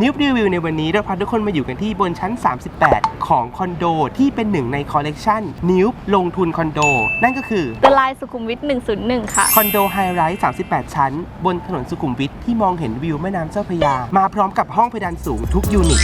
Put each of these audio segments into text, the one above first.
นิวรีวิวในวันนี้เราพาทุกคนมาอยู่กันที่บนชั้น 38 ของคอนโดที่เป็นหนึ่งในคอลเลกชันนิวลงทุนคอนโด นั่นก็คือ The Line สุขุมวิท 101 ค่ะ คอนโดไฮไรท์38 ชั้น บนถนนสุขุมวิทที่มองเห็นวิวแม่น้ำเจ้าพระยา มาพร้อมกับห้องเพดานสูงทุกยูนิต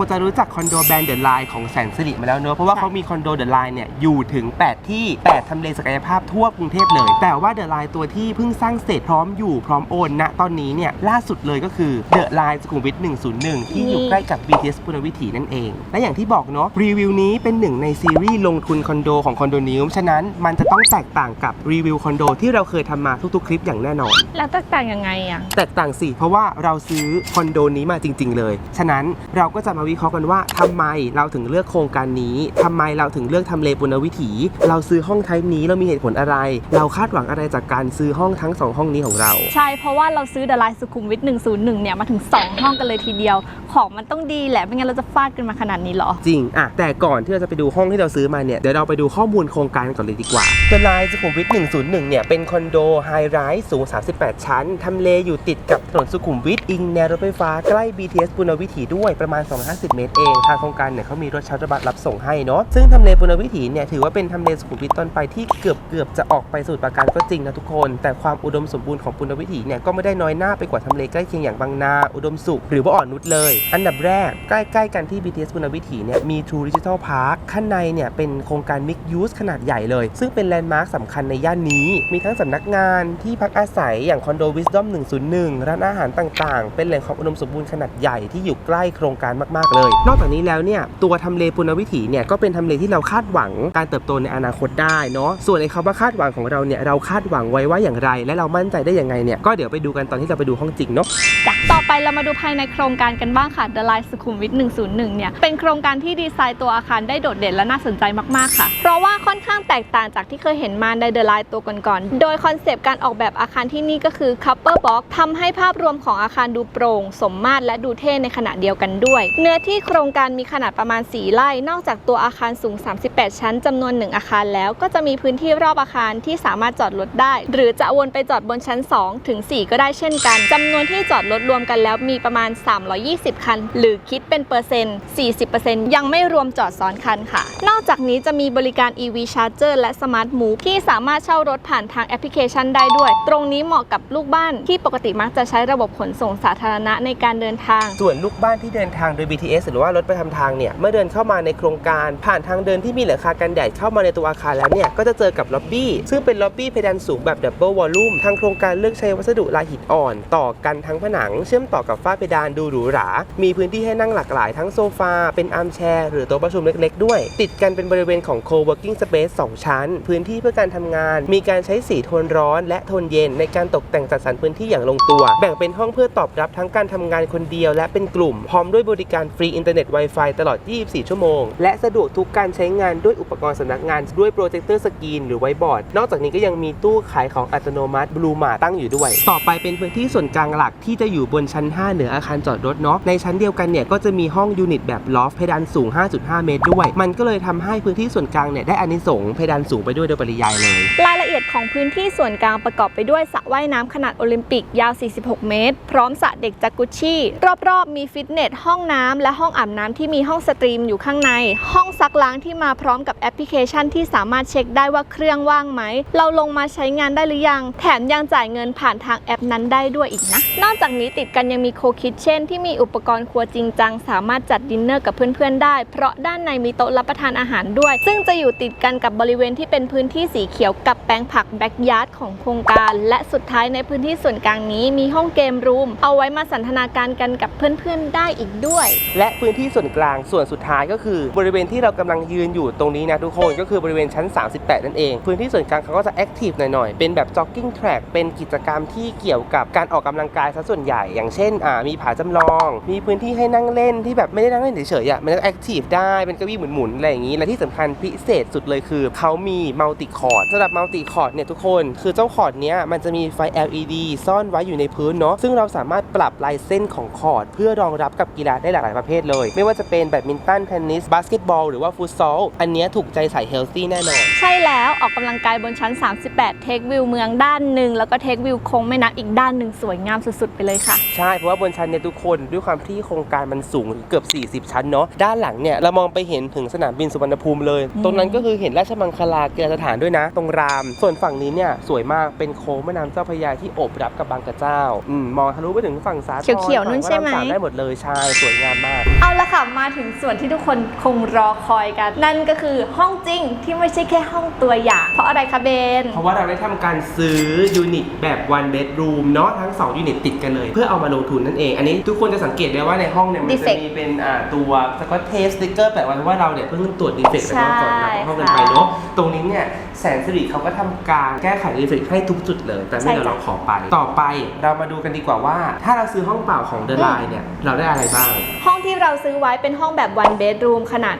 คนคงจะรู้จักคอนโดแบรนด์เดอะไลน์ของแสนสิริมาแล้วเนอะเพราะว่าเขามีคอนโดเดอะไลน์เนี่ยอยู่ถึง 8 ที่ 8 ทำเลศักยภาพทั่วกรุงเทพเลย แต่ว่าเดอะไลน์ตัวที่เพิ่งสร้างเสร็จพร้อมอยู่พร้อมโอนณตอนนี้เนี่ยล่าสุดเลยก็คือเดอะไลน์สุขุมวิท101 ที่อยู่ใกล้กับ BTS ปุณณวิถีนั่นเอง และอย่างที่บอกเนาะรีวิวนี้เป็นหนึ่งในซีรีส์ลงทุนคอนโดของคอนโดนิวฉะนั้นมันจะต้องแตกต่างกับรีวิวคอนโดที่เราเคยทำมาทุกๆคลิปอย่างแน่นอน แล้วแตกต่างยังไงอะแตกต่างสิเพราะว่าเราซื้อคอนโดนี้มาจริง ๆ เลย ฉะนั้นเราก็จะมาวิเคราะห์กันว่าทำไมเราถึงเลือกโครงการนี้ทำไมเราถึงเลือกทำเลปุณณวิถี เราซื้อห้องไทป์นี้เรามีเหตุผลอะไร เราคาดหวังอะไรจากการซื้อห้องทั้งสองห้องนี้ของเรา ใช่เพราะว่าเราซื้อ The Line สุขุมวิท101 เนี่ยมาถึง 2 ห้องกันเลยทีเดียว ของมันต้องดีแหละไม่งั้นเราจะฟาดกันมาขนาดนี้เหรอ จริงอะแต่ก่อนที่เราจะไปดูห้องที่เราซื้อมาเนี่ยเดี๋ยวเราไปดูข้อมูลโครงการกันก่อนเลยดีกว่าเดลายสุขุมวิท101 เนี่ยเป็นคอนโดไฮไรส์สูง 38 ชั้นทำเลอยู่ติดกับถนนสุขุมวิทอิงแนวรถไฟฟ้าใกล้ BTS ปุณณวิถีด้วยประมาณ250 เมตรเอง ทางโครงการเนี่ยเขามีรถชัตเตอร์บัสรับส่งให้เนาะ ซึ่งทำเลปุณวิถีเนี่ยถือว่าเป็นทำเลสุขุมวิทตอนไปที่เกือบเกือบจะออกไปสู่ปราการก็จริงนะทุกคน แต่ความอุดมสมบูรณ์ของปุณวิถีเนี่ยก็ไม่ได้น้อยหน้าไปกว่าทำเลใกล้เคียงอย่างบางนา อุดมสุขหรือว่าอ่อนนุชเลย อันดับแรกใกล้ๆกันที่ BTS ปุณวิถีเนี่ยมี True Digital Park ข้างในเนี่ยเป็นโครงการ Mix Use ขนาดใหญ่เลย ซึ่งเป็นแลนด์มาร์คสำคัญในย่านนี้ มีทั้งสำนักงานที่พักอาศัยอย่างคอนโด Wisdom 101 ร้านอาหารต่างๆ เป็นแหล่งความอุดมสมบูรณ์ขนาดใหญ่ที่อยู่ใกล้โครงการมากๆเลย นอกจากนี้แล้วเนี่ยตัวทำเลปุณวิถีเนี่ยก็เป็นทำเลที่เราคาดหวังการเติบโตในอนาคตได้เนาะส่วนไอ้คำว่าคาดหวังของเราเนี่ยเราคาดหวังไว้ว่าอย่างไร และเรามั่นใจได้ยังไงเนี่ยก็เดี๋ยวไปดูกันตอนที่เราไปดูห้องจริงเนาะจ้ะ ต่อไปเรามาดูภายในโครงการกันบ้างค่ะ The Line สุขุมวิท 101 เนี่ย เป็นโครงการที่ดีไซน์ตัวอาคารได้โดดเด่นและน่าสนใจมาก ๆ ค่ะ เพราะว่าค่อนข้างแตกต่างจากที่เคยเห็นมาใน The Line ตัวก่อน ๆ โดยคอนเซปต์การออกแบบอาคารที่นี่ก็คือ Couple Box ทำให้ภาพรวมของอาคารดูโปร่ง สมมาตรและดูเท่ในขณะเดียวกันด้วย เนื้อที่โครงการมีขนาดประมาณ 4 ไร่ นอกจากตัวอาคารสูง 38 ชั้นจำนวน 1 อาคารแล้วก็จะมีพื้นที่รอบอาคารที่สามารถจอดรถได้ หรือจะวนไปจอดบนชั้น 2 ถึง 4 ก็ได้เช่นกันจำนวนที่จอดรถรวมมกันแล้วมีประมาณ 320 คัน หรือคิดเป็นเปอร์เซ็นต์ 40%ยังไม่รวมจอดซ้อนคันค่ะ นอกจากนี้จะมีบริการ EV Charger และ Smart Move ที่สามารถเช่ารถผ่านทางแอปพลิเคชันได้ด้วย ตรงนี้เหมาะกับลูกบ้านที่ปกติมักจะใช้ระบบขนส่งสาธารณะในการเดินทาง ส่วนลูกบ้านที่เดินทางโดย BTS หรือว่ารถประจำทางเนี่ยเมื่อเดินเข้ามาในโครงการ ผ่านทางเดินที่มีหลังคากันแดดเข้ามาในตัวอาคารแล้วเนี่ยก็จะเจอกับล็อบบี้ซึ่งเป็นล็อบบี้เพดานสูงแบบดับเบิลวอลลุ่มทางโครงการเลือกใช้วัสดุลายหินอ่อน ต่อกันทั้งผนังเชื่อมต่อกับฝ้าเพดานดูหรูหรา มีพื้นที่ให้นั่งหลากหลายทั้งโซฟา เป็นอาร์มแชร์ หรือโต๊ะประชุมเล็กๆ ด้วย ติดกันเป็นบริเวณของ co-working space สองชั้น พื้นที่เพื่อการทำงาน มีการใช้สีโทนร้อน และโทนเย็น ในการตกแต่งจัดสรรพื้นที่อย่างลงตัว แบ่งเป็นห้องเพื่อตอบรับทั้งการทำงานคนเดียว และเป็นกลุ่ม พร้อมด้วยบริการฟรีอินเทอร์เน็ต Wi-Fi ตลอด 24 ชั่วโมง และสะดวกทุกการใช้งานด้วยอุปกรณ์สำนักงานด้วยโปรเจคเตอร์สกรีนหรือไวบอร์ด นอกจากนี้ก็ยังมีตู้ขายของอัตโนมัติบลูมาตั้งอยู่ด้วย ต่อไปเป็นพื้นที่ส่วนกลางหลักที่จะอยู่บนชั้น 5 เหนืออาคารจอดรถเนาะในชั้นเดียวกันเนี่ยก็จะมีห้องยูนิตแบบลอฟเพดานสูง 5.5 เมตรด้วย มันก็เลยทำให้พื้นที่ส่วนกลางเนี่ยได้อานิสงส์เพดานสูงไปด้วยโดยปริยายเลย รายละเอียดของพื้นที่ส่วนกลางประกอบไปด้วยสระว่ายน้ำขนาดโอลิมปิกยาว 46 เมตร พร้อมสระเด็กจากุชชี่ รอบๆ มีฟิตเนสห้องน้ำและห้องอาบน้ำที่มีห้องสตรีมอยู่ข้างใน ห้องซักล้างที่มาพร้อมกับแอปพลิเคชันที่สามารถเช็คได้ว่าเครื่องว่างไหม เราลงมาใช้งานได้หรือยัง แถมยังจ่ายเงินผ่านทางแอปนั้นได้ด้วยอีกนะ นอกจากนี้ติดกันยังมีโคคิทเช่น ที่มีอุปกรณ์ครัวจริงจัง สามารถจัดดินเนอร์กับเพื่อนๆได้ เพราะด้านในมีโต๊ะรับประทานอาหารด้วย ซึ่งจะอยู่ติดกันกับบริเวณที่เป็นพื้นที่สีเขียวกับแปลงผักแบ็กยาร์ดของโครงการ และสุดท้ายในพื้นที่ส่วนกลางนี้มีห้องเกมรูม เอาไว้มาสันทนาการกันกับเพื่อนๆได้อีกด้วย และพื้นที่ส่วนกลางส่วนสุดท้ายก็คือบริเวณที่เรากำลังยืนอยู่ตรงนี้นะทุกคนก็คือบริเวณชั้น 38 นั่นเอง พื้นที่ส่วนกลางเขาก็จะแอคทีฟหน่อยๆเป็นแบบจ็อกกิ้งแทร็กเป็นกิจกรรมที่เกี่ยวกับการออกกำลังกายซะส่วนใหญ่อย่างเช่นอ่ามีผาจำลอง มีพื้นที่ให้นั่งเล่นที่แบบไม่ได้นั่งเล่นเฉยๆอะมันก็แอคทีฟได้เป็นเก้าอี้หมุนๆอะไรอย่างนี้ และที่สำคัญพิเศษสุดเลยคือเขามีมัลติคอร์ดสำหรับมัลติคอร์ดเนี่ยทุกคน คือเจ้าคอร์ดเนี้ยมันจะมีไฟ LED ซ่อนไว้อยู่ในพื้นเนาะซึ่งเราสามารถปรับลายเส้นของคอร์ดเพื่อรองรับกับกีฬาได้หลากหลายประเภทเลย ไม่ว่าจะเป็นแบดมินตันเทนนิสบาสเกตบอลหรือว่าฟุตซอลอันเนี้ยถูกใจสายเฮลตี้แน่นอนใช่แล้วออกกำลังกายบนชั้น 38 เทควิวเมืองด้านหนึ่งแล้วก็เทควิวคงแม่น้ำอีกด้านหนึ่งสวยงามสุดๆไปเลยค่ะใช่ เพราะว่าบนชั้นเนี่ยทุกคนด้วยความที่โครงการมันสูงถึงเกือบ 40 ชั้นเนาะด้านหลังเนี่ยเรามองไปเห็นถึงสนามบินสุวรรณภูมิเลย ตรงนั้นก็คือเห็นราชมังคลาเกียรติสถานด้วยนะ ตรงราม ส่วนฝั่งนี้เนี่ยสวยมากเป็นโค้งแม่น้ำเจ้าพระยาที่โอบรับกับบางกระเจ้าอืมมองทะลุไปถึงฝั่งสาทรเขียวๆนู่นใช่ไหม ฝั่งพระรามสาได้หมดเลยใช่สวยงามมาก เอาละค่ะมาถึงส่วนที่ทุกคนคงรอคอยกัน นั่นก็คือห้องจริงที่ไม่ใช่แค่ห้องตัวอย่าง เพราะอะไรคะเบน เพราะว่าเราได้ทำการซื้อยูนิตแบบ one bedroom เนาะทั้ง 2 ยูนิตติดกันเลย เพื่อเอามาลงทุนนั่นเอง อันนี้ทุกคนจะสังเกตได้ว่าในห้องเนี่ยมันจะ Defect มีเป็นอ่าตัวสกอตเทสสติกเกอร์แปะไว้ว่าเราเนี่ยเพิ่งตรวจดีเฟกต์ไปเนาะก่อนเราเข้ากันไปเนาะตรงนี้เนี่ยแสนสิริเขาก็ทำการแก้ไขดีเฟกต์ให้ทุกจุดเลย แต่ไม่เดี๋ยวเราขอไป ต่อไปเรามาดูกันดีกว่าว่า ถ้าเราซื้อห้องเปล่าของ The Line เนี่ยเราได้อะไรบ้าง ห้องที่เราซื้อไว้เป็นห้องแบบ one bedroom ขนาด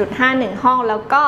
27.51 ห้อง แล้วก็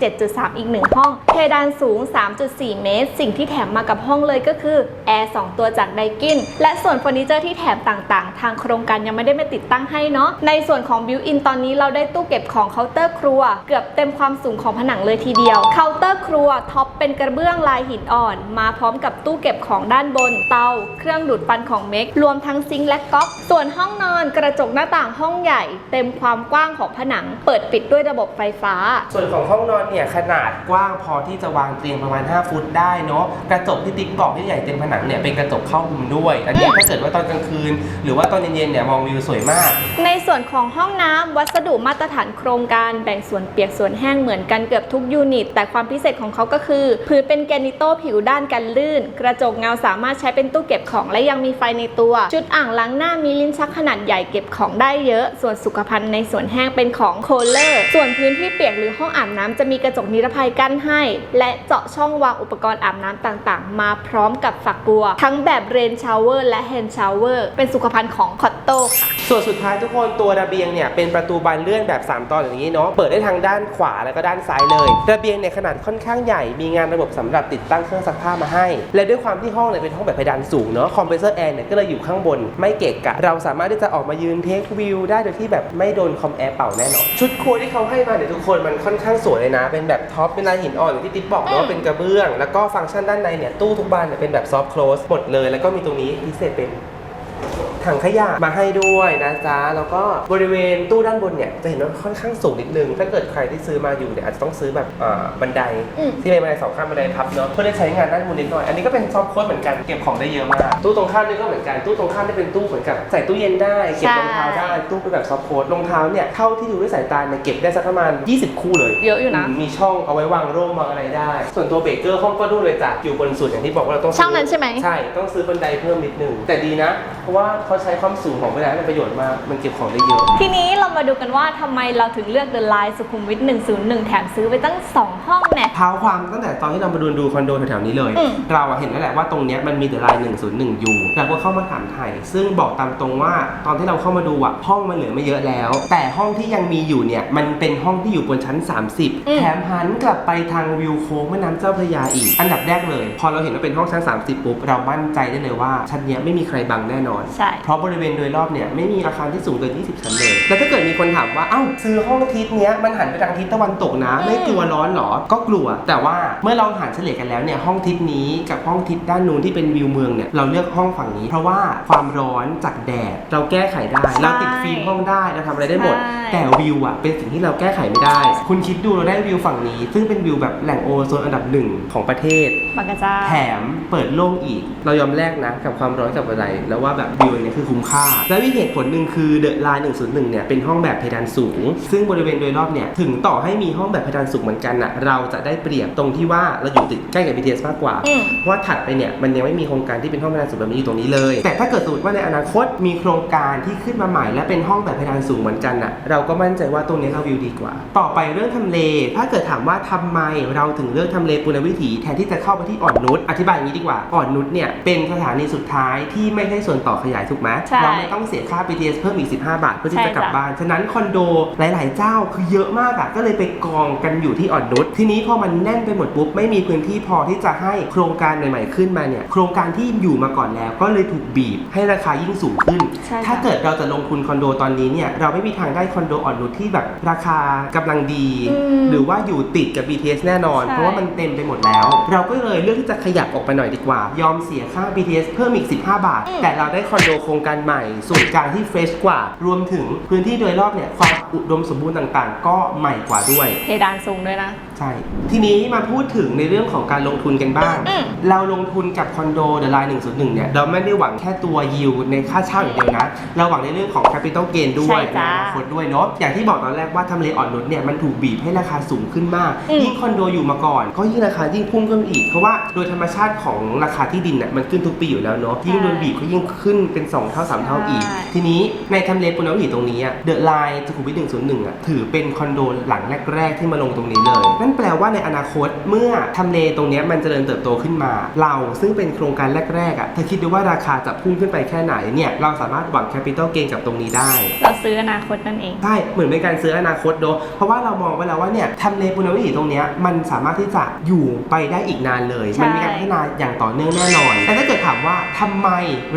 27.3 อีก 1 ห้อง เพดานสูง 3.4 เมตร สิ่งที่แถมมากับห้องเลยก็คือ แอร์ 2 ตัวจากไดกิน และส่วนเฟอร์นิเจอร์ที่แถมต่างๆ ทางโครงการยังไม่ได้มาติดตั้งให้เนาะในส่วนของบิวอินตอนนี้เราได้ตู้เก็บของเคาน์เตอร์ครัว เกือบเต็มความสูงของผนังเลยทีเดียวเคาน์เตอร์ครัวท็อปเป็นกระเบื้องลายหินอ่อน มาพร้อมกับตู้เก็บของด้านบน เตา เครื่องดูดฟันของเมกรวมทั้งซิงค์และก๊อกส่วนห้องนอนกระจกหน้าต่างห้องใหญ่ เต็มความกว้างของผนัง เปิดปิดด้วยระบบไฟฟ้า ส่วนของห้องนอนเนี่ยขนาดกว้างพอที่จะวางเตียงประมาณ 5 ฟุตได้เนาะกระจกที่ติ๊กบอกที่ใหญ่เต็มผนังเนี่ยเป็นกระจกเข้ามุมด้วย อันนี้ถ้าเกิดว่าตอนกลางคืน หรือว่าตอนเย็นๆเนี่ยมองวิวสวยมาก ในส่วนของห้องน้ำวัสดุมาตรฐานโครงการแบ่งส่วนเปียกส่วนแห้งเหมือนกันเกือบทุกยูนิต แต่ความพิเศษของเขาก็คือพื้นเป็นแกรนิโตผิวด้านกันลื่น กระจกเงาสามารถใช้เป็นตู้เก็บของและยังมีไฟในตัวจุดอ่างล้างหน้ามีลิ้นชักขนาดใหญ่เก็บของได้เยอะ ส่วนสุขภัณฑ์ในส่วนแห้งเป็นของโคลเลอร์ ส่วนพื้นที่เปียกหรือห้องอาบน้ำจะมีกระจกนิรภัยกั้นให้ และเจาะช่องวางอุปกรณ์อาบน้ำต่างๆ มาพร้อมกับฝักบัว ทั้งแบบเรนชาวเวอร์และแฮนชาวเวอร์ เป็นสุขภัณฑ์ของคอตโต้ค่ะ ส่วนสุดท้ายทุกคนตัวระเบียงเนี่ยเป็นประตูบานเลื่อนแบบ 3 ตอนอย่างนี้เนาะ เปิดได้ทางด้านขวาแล้วก็ด้านซ้ายเลย ระเบียงเนี่ยขนาดค่อนข้างใหญ่ มีงานระบบสำหรับติดตั้งเครื่องซักผ้ามาให้ และด้วยความที่ห้องเนี่ยเป็นห้องแบบเพดานสูงเนาะ คอมเพรสเซอร์แอร์เนี่ยก็เลยอยู่ข้างบน ไม่เกะกะ เราสามารถที่จะออกมายืนเทควิวได้โดยที่แบบไม่โดนคอมแอร์เป่าแน่นอน ชุดครัวที่เขาให้มาเนี่ยทุกคนมันค่อนข้างสวยเลยนะ เป็นแบบท็อปเป็นลายหินอ่อนอย่างที่ติ๊บบอกเนาะ เป็นกระเบื้อง แล้วก็ฟังก์ชันด้านในเนี่ยตู้ทุกบานเนี่ยเป็นแบบซอฟต์ close หมดเลย แล้วก็มีตรงนี้พิเศษเป็น ถังขยะมาให้ด้วยนะจ๊ะ แล้วก็บริเวณตู้ด้านบนเนี่ยจะเห็นว่าค่อนข้างสูงนิดนึง ถ้าเกิดใครที่ซื้อมาอยู่เนี่ยอาจจะต้องซื้อแบบอ่าบันไดอืมที่เป็นบันไดสองข้างบันไดพับเนาะเพื่อได้ใช้งานด้านบนนิดหน่อย อันนี้ก็เป็นซอฟต์โค้ดเหมือนกันเก็บของได้เยอะมาก ตู้ตรงข้ามนี่ก็เหมือนกันตู้ตรงข้ามนี่เป็นตู้เหมือนกับใส่ตู้เย็นได้เก็บรองเท้าได้ตู้เป็นแบบซอฟต์โค้ดรองเท้าเนี่ยเท่าที่ดูด้วยสายตาเนี่ยเก็บได้สักประมาณ 20 คู่เลยเยอะอยู่นะมีช่องเอาไว้วางร่มวางอะไรได้ ส่วนตัวเบรกเกอร์ห้องก็ดูเลยจ้ะอยู่บนสุดอย่างที่บอกว่าเราต้องซื้ช่องนั้นใช่ไหมใช่ต้องซื้อบันไดเพิ่มนิดนึงแต่ดีนะ เพราะว่าเขาใช้ความสูงของบันไดเป็นประโยชน์มาก มันเก็บของได้เยอะ ทีนี้เรามาดูกันว่าทำไมเราถึงเลือก The Line สุขุมวิท 101 แถมซื้อไปตั้ง 2 ห้องเนี่ย เท้าความตั้งแต่ตอนที่เรามาดูดูคอนโดแถวๆนี้เลย อืม เราอะเห็นแล้วแหละว่าตรงเนี้ยมันมีเดอะไลน์101 อยู่เราก็เข้ามาถามไทย ซึ่งบอกตามตรงว่าตอนที่เราเข้ามาดูอะห้องมันเหลือไม่เยอะแล้ว แต่ห้องที่ยังมีอยู่เนี่ยมันเป็นห้องที่อยู่บนชั้น 30 อืม แถมหันกลับไปทางวิวโค้งแม่น้ำเจ้าพระยาอีก อันดับแรกเลย พอเราเห็นว่าเป็นห้องชั้น 30 ปุ๊บเรามั่นใจได้เลยว่าชั้นเนี้ยไม่มีใครบังแน่นอน ใช่เพราะบริเวณโดยรอบเนี่ยไม่มีอาคารที่สูงเกิน 20 ชั้นเลย แล้วถ้าเกิดมีคนถามว่า เอ้าซื้อห้องทิศเนี้ยมันหันไปทางทิศตะวันตกนะ ไม่กลัวร้อนหรอ ก็กลัว แต่ว่าเมื่อเราหารเฉลี่ยกันแล้วเนี่ยห้องทิศนี้กับห้องทิศด้านนู้นที่เป็นวิวเมืองเนี่ยเราเลือกห้องฝั่งนี้ เพราะว่าความร้อนจากแดดเราแก้ไขได้ใช่เราติดฟิล์มห้องได้เราทำอะไรได้หมดใช่แต่วิวอะเป็นสิ่งที่เราแก้ไขไม่ได้ คุณคิดดูเราได้วิวฝั่งนี้ ซึ่งเป็นวิวแบบแหล่งโอโซนอันดับหนึ่งของประเทศบางกระเจ้าแถมเปิดโล่งอีก เรายอมแลกนะกับความร้อนกับอะไรแล้วว่าแบบวิวเนี่ยคือคุ้มค่า และวิเหตุผลหนึ่งคือเดอะไลน์101 เนี่ยเป็นห้องแบบเพดานสูง ซึ่งบริเวณโดยรอบเนี่ยถึงต่อให้มีห้องแบบเพดานสูงเหมือนกันน่ะเราจะได้เปรียบตรงที่ว่าเราอยู่ติดใกล้กับ BTS มากกว่า อืม เพราะว่าถัดไปเนี่ยมันยังไม่มีโครงการที่เป็นห้องเพดานสูงแบบนี้อยู่ตรงนี้เลย แต่ถ้าเกิดสมมติว่าในอนาคตมีโครงการที่ขึ้นมาใหม่ และเป็นห้องแบบเพดานสูงเหมือนกันน่ะเราก็มั่นใจว่าตรงนี้เราวิวดีกว่า ต่อไปเรื่องทำเล ถ้าเกิดถามว่าทำไมเราถึงเลือกทำเลปุณณวิถีแทนที่จะเข้าไปที่อ่อนนุชอธิบายอย่างนี้ดีกว่าอ่อนนุชเนี่ยเป็นสถานีสุดท้ายที่ไม่ใช่ส่วนต่อขยายทุกกไหมใช่เราไม่ต้องเสียค่า BTS เพิ่มอีก 15 บาท เพื่อที่ใช่จะกลับจ้ะบ้าน ฉะนั้นคอนโดหลาย ๆ เจ้าคือเยอะมากอะก็เลยไปกองกันอยู่ที่อ่อนนุชทีนี้พอมันแน่นไปหมดปุ๊บไม่มีพื้นที่พอที่จะให้โครงการใหม่ ๆ ขึ้นมาเนี่ยโครงการที่อยู่มาก่อนแล้ว ก็เลยถูกบีบให้ราคายิ่งสูงขึ้น ใช่ค่ะ ถ้าเกิดเราจะลงทุนคอนโดตอนนี้เนี่ยเราไม่มีทางได้คอนโดอ่อนนุชที่แบบราคากำลังดี อืมหรือว่าอยู่ติดกับ BTS แน่นอน ใช่ เพราะว่ามันเต็มไปหมดแล้ว เราก็เลยเลือกที่จะขยับออกไปหน่อยดีกว่า ยอมเสียค่า BTS เพิ่มอีก 15 บาทอืมแต่เราได้คอนโดโครงการใหม่ส่วนกลางที่เฟรชกว่า รวมถึงพื้นที่โดยรอบเนี่ยความอุดมสมบูรณ์ต่างๆ ก็ใหม่กว่าด้วย เพดานสูงด้วยนะ ใช่ ทีนี้มาพูดถึงในเรื่องของการลงทุนกันบ้าง อืม เราลงทุนกับคอนโดเดอะไลน์101เนี่ย เราไม่ได้หวังแค่ตัวยิวในค่าเช่าอย่างเดียวนะ เราหวังในเรื่องของ Capital Gain ด้วยใช่จ้าในอนาคตด้วยเนาะ อย่างที่บอกตอนแรกว่าทำเลอ่อนนุชเนี่ยมันถูกบีบให้ราคาสูงขึ้นมาก อืม ยิ่งคอนโดอยู่มาก่อน ก็ยิ่งราคายิ่งพุ่งขึ้นอีก เพราะว่าโดยธรรมชาติของราคาที่ดินเนี่ยมันขึ้นทุกปีอยู่แล้วเนาะ ยิ่งโดนบีบก็ยิ่งขึ้นเป็น2เท่า3เท่าอีกใช่ทีนี้ในทำเลปุณณวิถีตรงนี้เดอะไลน์สุขุมวิท101อะถือเป็นคอนโดหลังแรก ๆ ที่มาลงตรงนี้เลย นั่นแปลว่าในอนาคตเมื่อทำเลตรงเนี้ยมันเจริญเติบโตขึ้นมา เราซึ่งเป็นโครงการแรกๆอะเธอคิดดูว่าราคาจะพุ่งขึ้นไปแค่ไหนเนี่ยเราสามารถหวังแคปิตอลเกนกับตรงนี้ได้ เราซื้ออนาคตนั่นเอง ใช่ เหมือนเป็นการซื้ออนาคตเนอะเพราะว่าเรามองไว้แล้วว่าเนี่ยทำเลปุณณวิถีตรงเนี้ยมันสามารถที่จะอยู่ไปได้อีกนานเลยใช่มันมีการพัฒนาอย่างต่อเนื่องแน่นอนแต่ถ้าเกิดถามว่าทำไม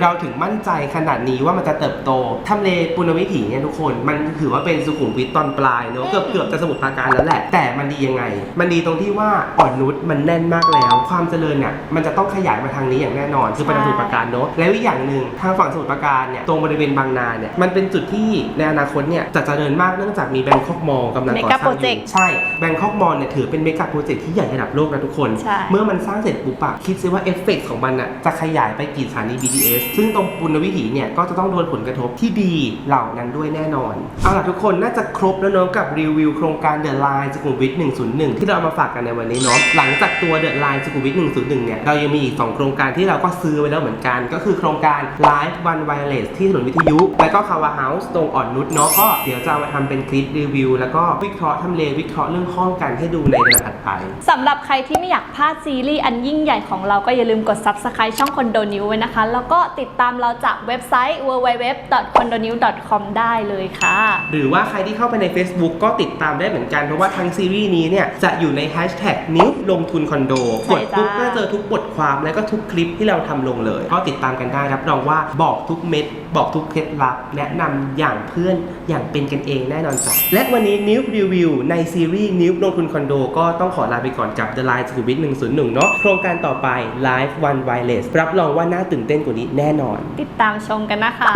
เราถึงมั่นใจขนาดนี้ว่ามันจะเติบโตทำเลปุณณวิถีเนี่ยทุกคน มันถือว่าเป็นสุขุมวิทตอนปลายเนอะเกือบเกือบจะสมุทรปราการแล้วแหละแต่มันดียังไงมันดีตรงที่ว่าอ่อนนุชมันแน่นมากแล้ว ความเจริญเนี่ยมันจะต้องขยายมาทางนี้อย่างแน่นอน คือไปทางสมุทรปราการเนอะแล้วอีกอย่างหนึ่งทางฝั่งสมุทรปราการเนี่ยตรงบริเวณบางนาเนี่ยมันเป็นจุดที่ในอนาคตเนี่ยจะเจริญมากเนื่องจากมีแบงคอกมอลกำลังก่อสร้าง Mega อยู่ Project ใช่แบงคอกมอลเนี่ยถือเป็นเมกะโปรเจกต์ที่ใหญ่ระดับโลกนะทุกคน ใช่ เมื่อมันสร้างเสร็จปุ๊บอะคิดซิว่าเอฟเฟกต์ของมันอะจะขยายไปกี่สถานี BTS ซึ่งตรงปุณณวิถีเนี่ยก็จะต้องโดนผลกระทบที่ดีเหล่านั้นด้วยแน่นอน เอาล่ะทุกคนน่าจะครบแล้วเนาะกับรีวิวโครงการ The Line สุขุมวิท101 ที่เราเอามาฝากกันในวันนี้เนาะหลังจากตัว The Line สุขุมวิท101 เนี่ย เรายังมีอีก 2 โครงการที่เราก็ซื้อไว้แล้วเหมือนกัน ก็คือโครงการ Live One Wireless ที่ถนนวิทยุ แล้วก็ Kawa House ตรงอ่อนนุชเนาะก็เดี๋ยวจะเอามาทำเป็นคลิปรีวิว แล้วก็วิเคราะห์ทำเลวิเคราะห์เรื่องห้องกันให้ดูในเดือนถัดไปสำหรับใครที่ไม่อยากพลาดซีรีส์อันยิ่งใหญ่ของเราก็อย่าลืมกด subscribe ช่องคอนโดนิวไว้นะคะ แล้วก็ติดตามเราจากเว็บไซต์ www.condonew.com ได้เลยค่ะ หรือว่าใครที่เข้าไปใน Facebook ก็ติดตามได้เหมือนกันเพราะว่าทั้งซีรีส์นี้เนี่ยจะอยู่ในแฮชแท็กนิ้วลงทุนคอนโดใช่กดปุ๊บจ้า ก็จะเจอทุกบทความและก็ทุกคลิปที่เราทำลงเลย ก็ติดตามกันได้รับรองว่าบอกทุกเม็ด บอกทุกเคล็ดลับ แนะนำอย่างเพื่อนอย่างเป็นกันเองแน่นอนจ้ะและวันนี้นิ้วรีวิวในซีรีส์นิ้วลงทุนคอนโดก็ต้องขอลาไปก่อนกับ The Line สุขุมวิท101 เนาะโครงการต่อไป Live One Wireless รับรองว่าน่าตื่นเต้นกว่านี้แน่นอน ติดตามชมกันนะคะ